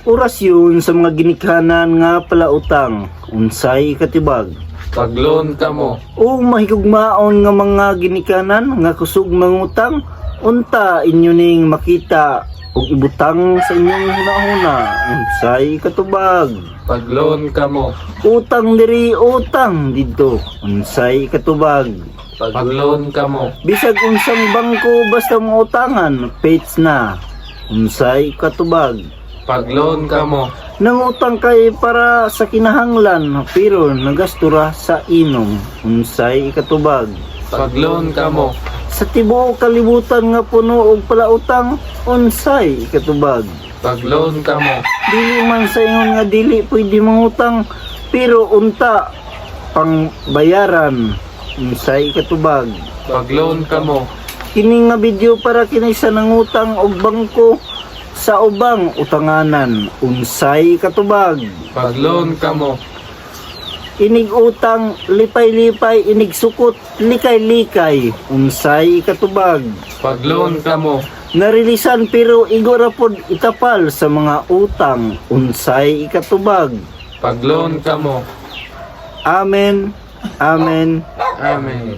Orasyon sa mga ginikanan nga palautang, unsay katibag. Pagloan ka mo. O mahigugmaon nga mga ginikanan nga kusog mangutang, unta inyo ning makita ug ibutang sa inyong hunahuna, unsay katubag. Pagloan ka mo. Utang diri utang didto, unsay katubag. Pagloan ka mo. Bisag unsang bangko basta mo utangan, pets na. Unsay katubag. Pagloan ka mo. Nangutang kay para sa kinahanglan pero nagastura sa inom. Unsay katubag. Pagloan ka mo. Sa tibuok kalibutan nga puno og palautang, unsay katubag. Pagloan ka mo. Dili man sa ingon nga dili pwede mangutang pero unta pang bayaran. Unsay katubag. Pagloan ka mo. Kini nga video para kinay sa nangutang og bangko sa ubang utanganan. Unsay katubag. Pagloan ka mo. Inig utang, lipay-lipay, inig sukot, likay-likay. Unsay katubag. Pagloan ka mo. Narilisan pero igora pod itapal sa mga utang. Unsay ikatubag. Pagloan ka mo. Amen. Amen. Amen.